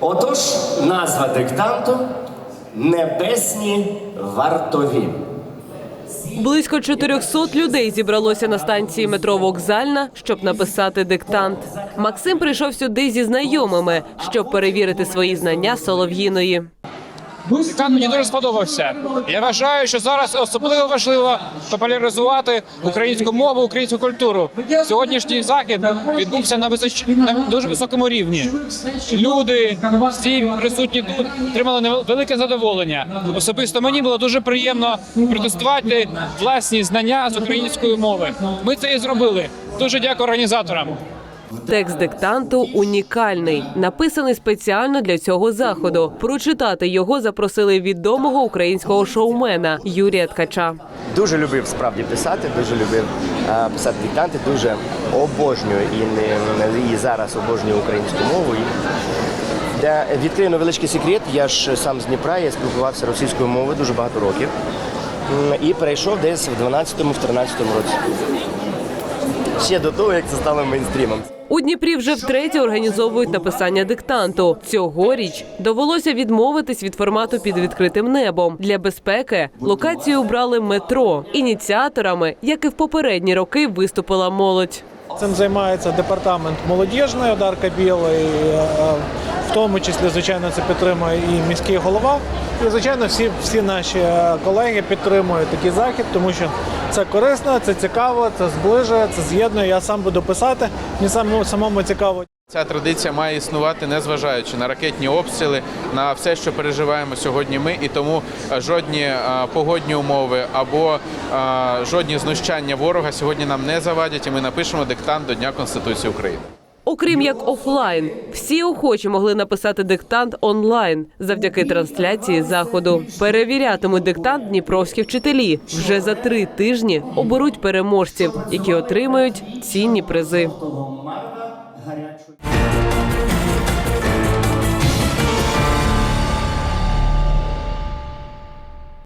Отож, назва диктанту Небесні вартові. Близько 400 людей зібралося на станції метро Вокзальна, щоб написати диктант. Максим прийшов сюди зі знайомими, щоб перевірити свої знання солов'їної. Диктант мені дуже сподобався. Я вважаю, що зараз особливо важливо популяризувати українську мову, українську культуру. Сьогоднішній захід відбувся на височ... на дуже високому рівні. Люди, всі присутні тут отримали велике задоволення. Особисто мені було дуже приємно протестувати власні знання з української мови. Ми це і зробили. Дуже дякую організаторам. Текст диктанту унікальний, написаний спеціально для цього заходу. Прочитати його запросили відомого українського шоумена Юрія Ткача. Дуже любив справді писати, дуже любив е, писати диктанти, дуже обожнюю і, не, і зараз обожнюю українську мову. Для відкрию невеличкий секрет. Я ж сам з Дніпра, я спілкувався російською мовою дуже багато років. І перейшов десь в 12-13 році. Ще до того, як це стало мейнстрімом. У Дніпрі вже втретє організовують написання диктанту. Цьогоріч довелося відмовитись від формату під відкритим небом. Для безпеки локацію обрали метро. Ініціаторами, як і в попередні роки, виступила молодь. Цим займається департамент молодіжної Одарка Білий. е, В тому числі, звичайно, це підтримує і міський голова. І, звичайно, всі, всі наші е, колеги підтримують такий захід, тому що це корисно, це цікаво, це зближує, це з'єднує. Я сам буду писати. Мені самому, самому цікаво. Ця традиція має існувати, незважаючи на ракетні обстріли, на все, що переживаємо сьогодні. Ми і тому е, жодні е, погодні умови або е, жодні знущання ворога сьогодні нам не завадять. І ми напишемо диктант до Дня Конституції України. Окрім як офлайн, всі охочі могли написати диктант онлайн завдяки трансляції заходу. Перевірятимуть диктант дніпровські вчителі. Вже за три тижні оберуть переможців, які отримають цінні призи.